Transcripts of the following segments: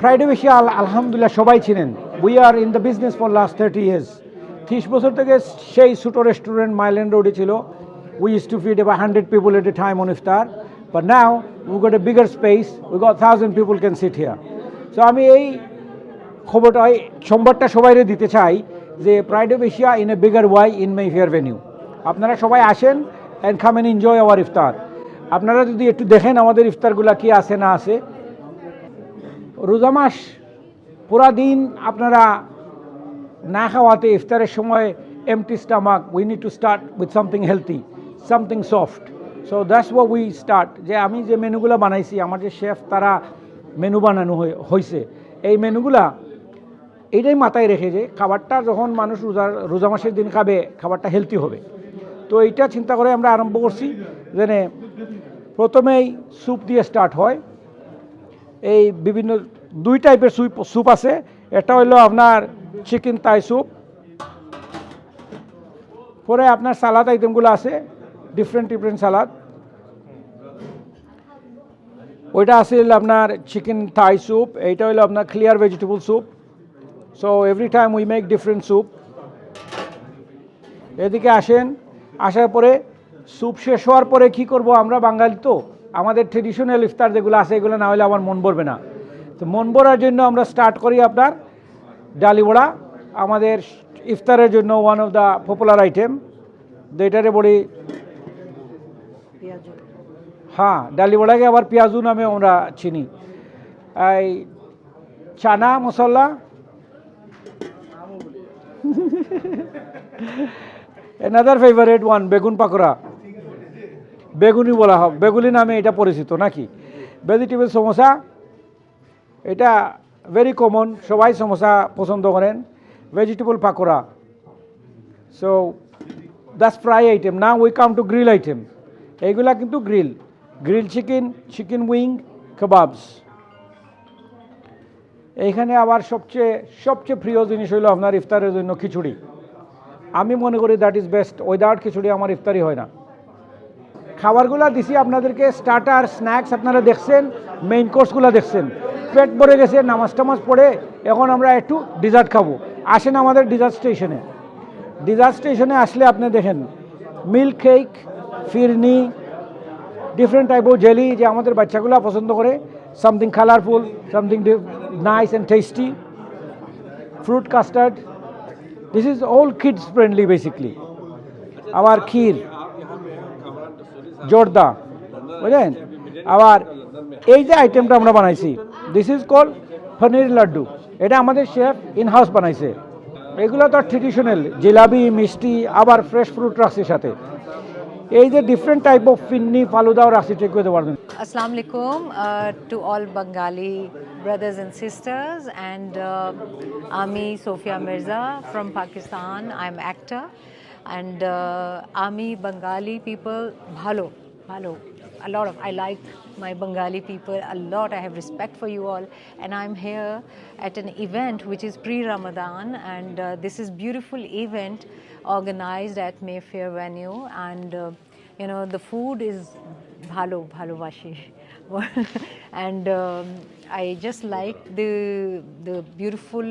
Friday বেশি আলহামদুলিল্লাহ সবাই ছিলেন। We are in the business for last thirty years ত্রিশ বছর থেকে সেই ছোটো রেস্টুরেন্ট মাইল্যান্ড রোডে ছিল। উই ইস টু ফিড এবার hundred people at a time on iftar but now we got a bigger space we got thousand people can sit here so আমি এই খবরটা, এই সংবাদটা সবাইরে দিতে চাই যে pride of Asia in a bigger way in my fair venue আপনারা সবাই আসেন অ্যান্ড খাম এন এনজয় আওয়ার ইফতার আপনারা যদি একটু দেখেন আমাদের ইফতারগুলা কি আছে না আছে রোজা মাস, পুরা দিন আপনারা না খাওয়াতে ইফতারের সময় empty stomach we need to start with something healthy something soft so that's why we start যে আমি যে মেনুগুলো বানাইছি, আমার যে শেফ তারা মেনু বানানো হয়েছে এই মেনুগুলা এইটাই মাথায় রেখে যে খাবারটা যখন মানুষ রোজার রোজা মাসের দিন খাবে, খাবারটা হেলদি হবে। তো এইটা চিন্তা করে আমরা আরম্ভ করছি, যেনে প্রথমেই স্যুপ দিয়ে স্টার্ট হয়। এই বিভিন্ন দুই টাইপের স্যুপ স্যুপ আছে। এটা হইল আপনার চিকেন তাই স্যুপ পরে আপনার সালাদ আইটেমগুলো আছে ডিফারেন্ট ডিফারেন্ট সালাদ ওইটা আছে আপনার চিকেন থাই স্যুপ এইটা হলো আপনার clear vegetable soup so every time we make different soup এদিকে আসেন, আসার পরে স্যুপ শেষ হওয়ার পরে কি করব আমরা বাঙালি তো? আমাদের ট্রেডিশনাল ইফতার যেগুলো আছে, এগুলো না হলে আমার মন ভরবে না। তো মন ভরার জন্য আমরা স্টার্ট করি আপনার ডালি বড়া। আমাদের ইফতারের জন্য one of the popular item যেটারে বলি হ্যাঁ ডালি বড়াকে আবার পেঁয়াজু নামে আমরা চিনি। এই চানা মশলা। এনাদার ফেভারেট ওয়ান বেগুন পাকোড়া। বেগুনি বলা হোক বেগুনি নামে এটা পরিচিত নাকি? ভেজিটেবল সমোসা, এটা ভেরি কমন সবাই সমোসা পছন্দ করেন। Vegetable pakora. So that's fry item না we come to grill item এইগুলা কিন্তু grill grill chicken chicken wing kebabs এইখানে আবার সবচেয়ে সবচেয়ে প্রিয় জিনিস হইল আপনার ইফতারের জন্য খিচুড়ি। আমি মনে করি that is best without khichuri আমার ইফতারি হয় না। খাবারগুলো দিছি, আপনাদেরকে স্টার্টার স্ন্যাক্স আপনারা দেখছেন মেইন কোর্সগুলো দেখছেন। পেট ভরে গেছে, নামাজ টামাজ পড়ে, এখন আমরা একটু ডিজার্ট খাব। আসেন আমাদের ডিজার্ট স্টেশনে ডিজার্ট স্টেশনে আসলে আপনি দেখেন milk cake phirni different type of jelly যে আমাদের বাচ্চাগুলো পছন্দ করে। Something colourful something nice and tasty fruit custard this is all kids friendly basically আবার ক্ষীর। জর্দা, বুঝলেন? আবার এই যে আইটেমটা আমরা বানাইছি this is call paneer laddu এটা আমাদের শেফ ইন হাউস বানাইছে। এগুলো তো ট্রেডিশনাল জিলাবি মিষ্টি, আবার ফ্রেশ ফ্রুট রাখছে সাথে। এই যে ডিফারেন্ট টাইপ অফ ফিন্নি ফালুদাও রাখছি চেক করতে পারবেন Assalamu alaikum to all all brothers brothers and and আমি Sofia Mirza from Pakistan I. I'm actor and uh, Ami Bengali people bhalo, bhalo. A lot of I like my Bengali people a lot. I have respect for you all and I'm here at an event which is pre-Ramadan and uh, this is beautiful event organized at Mayfair venue and uh, you know the food is bhalo bhalobashi and um, i just like the the beautiful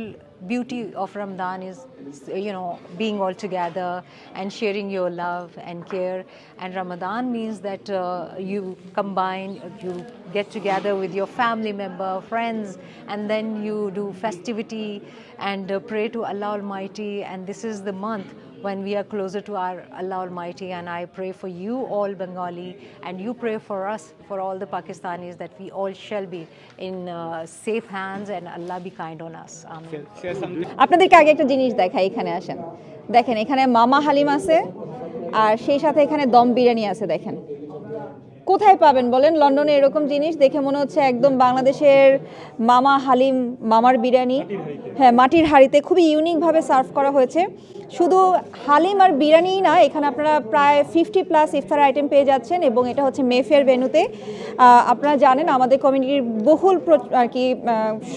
beauty of ramadan is you know being all together and sharing your love and care. And ramadan means that uh, you combine you get together with your family member friends and then you do festivity and uh, pray to allah almighty. And this is the month when we are closer to our Allah Almighty. And I pray for you all Bengali, and you pray for us, for all the Pakistanis, that we all shall be in uh, safe hands and Allah be kind on us. Amen. আপনাদেরকে আগে একটা জিনিস দেখাই এখানে আসেন দেখেন এখানে মামা হালিম আছে আর সেই সাথে এখানে দম বিরিয়ানি আছে দেখেন কোথায় পাবেন বলেন? লন্ডনে এরকম জিনিস দেখে মনে হচ্ছে একদম বাংলাদেশের মামা হালিম মামার বিরিয়ানি। হ্যাঁ মাটির হাঁড়িতে খুবই ইউনিকভাবে সার্ভ করা হয়েছে। শুধু হালিম আর বিরিয়ানিই না এখানে আপনারা প্রায় ফিফটি প্লাস ইফতার আইটেম পেয়ে যাচ্ছেন এবং এটা হচ্ছে মেফেয়ার ভেনুতে আপনারা জানেন আমাদের কমিউনিটির বহুল আর কি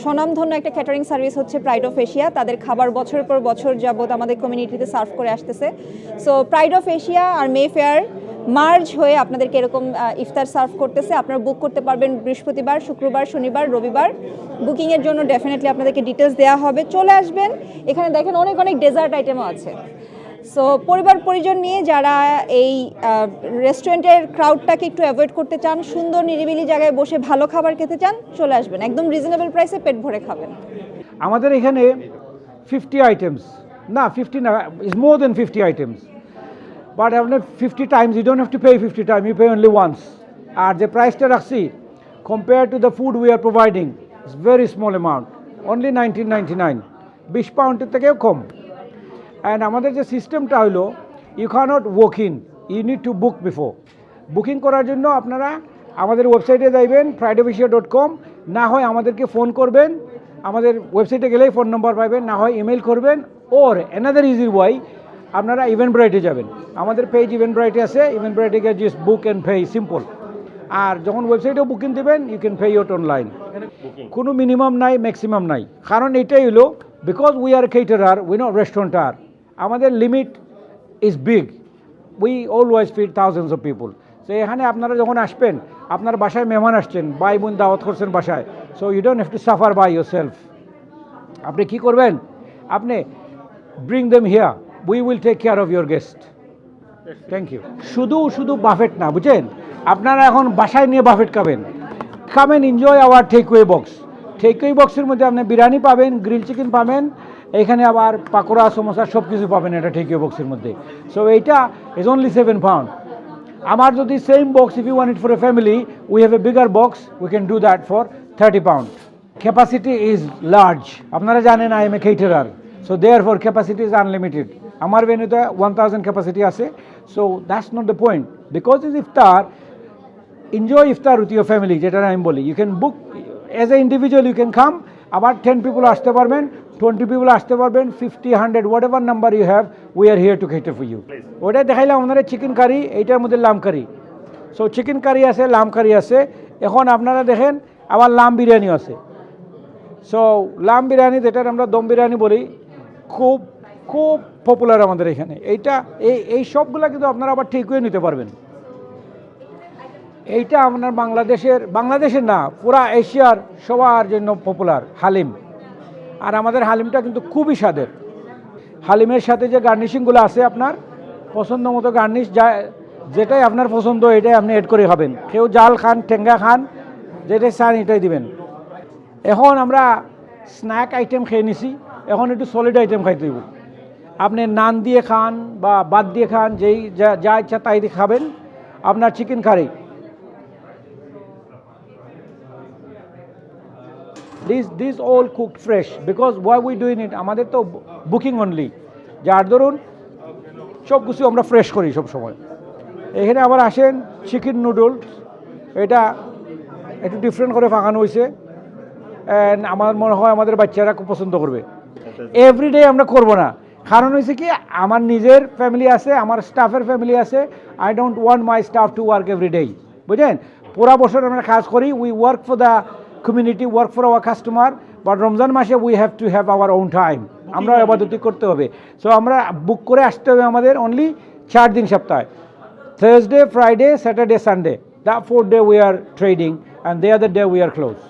স্বনামধন্য একটা ক্যাটারিং সার্ভিস হচ্ছে প্রাইড অফ এশিয়া তাদের খাবার বছরের পর বছর যাবত আমাদের কমিউনিটিতে সার্ভ করে আসতেছে। সো প্রাইড অফ এশিয়া আর মেফেয়ার মার্জ হয়ে আপনাদেরকে এরকম ইফতার সার্ভ করতেছে। আপনারা বুক করতে পারবেন বৃহস্পতিবার, শুক্রবার, শনিবার, রবিবার। বুকিংয়ের জন্য ডেফিনেটলি আপনাদেরকে ডিটেলস দেওয়া হবে। চলে আসবেন। এখানে দেখেন অনেক অনেক ডেজার্ট আইটেমও আছে। সো পরিবার, পরিজন নিয়ে যারা এই রেস্টুরেন্টের ক্রাউডটাকে একটু অ্যাভয়েড করতে চান, সুন্দর, নিরিবিলি জায়গায় বসে ভালো খাবার খেতে চান, চলে আসবেন। একদম রিজনেবল প্রাইসে পেট ভরে খাবেন। আমাদের এখানে ফিফটি আইটেমস না ফিফটি না is more than fifty items but আপনার fifty times you don't have to pay fifty time you pay only once আর যে প্রাইসটা রাখছি compare to the food we are providing it's very small amount only nineteen ninety nine বিশ পাউন্ডের থেকেও কম and আমাদের যে সিস্টেমটা হলো you not walk in you need to book before booking করার জন্য আপনারা আমাদের ওয়েবসাইটে যাইবেন ফ্রাইডেভিশিয়া ডট কম না হয় আমাদেরকে ফোন করবেন, আমাদের ওয়েবসাইটে গেলেই ফোন নম্বর পাবেন না হয় ইমেল করবেন ওর অ্যানাদার ইজি ওয়াই আপনারা ইভেন্ট ব্রাইটে যাবেন। আমাদের পেজ ইভেন্ট ব্রাইটে আছে। ইভেন্ট ব্রাইটে গিয়ে just book and pay simple আর যখন ওয়েবসাইটেও বুকিং দেবেন you can pay it online কোনো মিনিমাম নাই ম্যাক্সিমাম নাই। কারণ এটাই হলো because we are caterer we no restaurateur আমাদের limit is big we always feed thousands of people তো এখানে আপনারা যখন আসবেন, আপনার বাসায় মেহমান আসছেন বাই বোন দাওয়াত করছেন বাসায় so you don't have to suffer by yourself আপনি কী করবেন? আপনি bring them here we will take care of your guest thank you শুধু শুধু বাফেট না, বুঝছেন? আপনারা এখন বাসায় নিয়ে বাফেট খাবেন। খাবেন enjoy our takeaway box takeaway বক্সের মধ্যে আপনি বিরিয়ানি পাবেন গ্রিল চিকেন পাবেন, এখানে আবার পাকোড়া, সমোসা সব কিছু পাবেন এটা টেকওয়ে বক্সের মধ্যে। সো এইটা ইজ অনলি সেভেন পাউন্ড আমার যদি same box if you want it for a family we have a bigger box we can do that for thirty pound capacity is large আপনারা জানেন I am a caterer so therefore capacity is unlimited আমার ভেনুতে one thousand capacity আছে। So that's not the point because is iftar enjoy ইফতার with your family যেটা আমি বলি। You can book as an individual you can come আবার ten people আসতে পারবেন টোয়েন্টি পিপুল আসতে পারবেন fifty hundred whatever number you have we are here to cater for you ওটাই দেখাইলাম আমাদের চিকেন কারি এইটার মধ্যে লাম কারি সো চিকেন কারি আছে লাম কারি আছে। এখন আপনারা দেখেন আবার লাম বিরিয়ানিও আছে। সো লাম বিরিয়ানি যেটার আমরা দম বিরিয়ানি বলি খুব খুব পপুলার আমাদের এখানে। এইটা, এই এই সবগুলা কিন্তু আপনারা আবার ঠিক হয়ে নিতে পারবেন। এইটা আপনার বাংলাদেশের বাংলাদেশের না, পুরা এশিয়ার সবার জন্য পপুলার হালিম। আর আমাদের হালিমটা কিন্তু খুবই স্বাদের। হালিমের সাথে যে গার্নিশিংগুলো আছে আপনার পছন্দ মতো গার্নিশ যা, যেটাই আপনার পছন্দ, এটাই আপনি এড করে খাবেন। কেউ জাল খান, ঠেঙ্গা খান, যেটাই চান, এটাই দিবেন। এখন আমরা স্ন্যাক আইটেম খেয়ে নিছি। এখন একটু সলিড আইটেম খাইতে হইব। আপনি নান দিয়ে খান বা বাদ দিয়ে খান যেই যা যা ইচ্ছা তাই দিয়ে খাবেন। আপনার chicken curry this this all cook fresh because why we doing it আমাদের তো বুকিং অনলি যার ধরুন সব কিছু আমরা ফ্রেশ করি সব সময়। এখানে আবার আসেন চিকেন নুডলস এটা একটু ডিফারেন্ট করে ফাঁকানো হয়েছে অ্যান্ড আমার মনে হয় আমাদের বাচ্চারা খুব পছন্দ করবে। এভরিডে আমরা করব না। কারণ হয়েছে কি আমার নিজের ফ্যামিলি আছে আমার স্টাফের ফ্যামিলি আছে I don't want my staff to work every day বুঝলেন পুরা বছর আমরা কাজ করি we work for the community work for our customer but Ramzan মাসে we have to have our own time আমরা আবাদতি করতে হবে সো আমরা বুক করে আসতে হবে আমাদের অনলি চার দিন সপ্তাহে Thursday, Friday, Saturday, Sunday. That fourth day we are trading, and the other day we are closed.